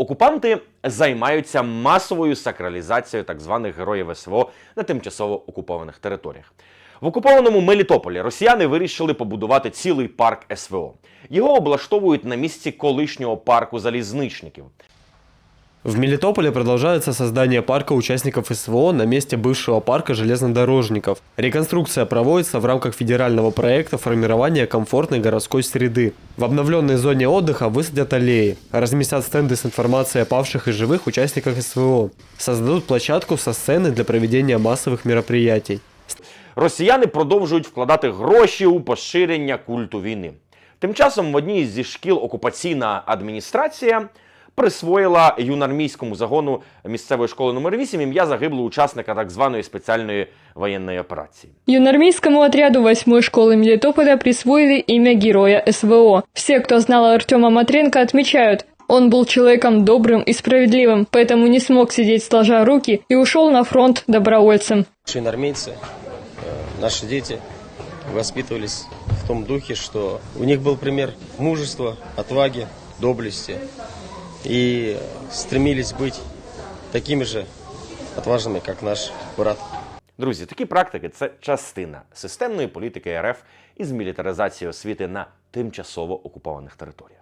Окупанти займаються масовою сакралізацією так званих героїв СВО на тимчасово окупованих територіях. В окупованому Мелітополі росіяни вирішили побудувати цілий парк СВО. Його облаштовують на місці колишнього парку залізничників. В Мелитополе продолжается создание парка участников СВО на месте бывшего парка железнодорожников. Реконструкция проводится в рамках федерального проекта формирования комфортной городской среды. В обновленной зоне отдыха высадят аллеи, разместят стенды с информацией о павших и живых участниках СВО, создадут площадку со сценой для проведения массовых мероприятий. Росіяни продовжують вкладати гроші у поширення культу війни. Тим часом в одній зі шкіл окупаційна адміністрація присвоїла юнармійському загону місцевої школи номер 8 ім'я загиблого учасника так званої спеціальної воєнної операції. Юнармейскому отряду 8-й школы Мелитополя присвоили имя героя СВО. Все, кто знал Артема Матренко, отмечают, он был человеком добрым и справедливым, поэтому не смог сидеть сложа руки и ушел на фронт добровольцем. Наши инормейцы, э, наши дети воспитывались в том духе, что у них был пример мужества, отваги, доблести. И стремились быть такими же отважными, как наш брат. Друзі, такі практики це частина системної політики РФ із мілітаризації освіти на тимчасово окупованих територіях.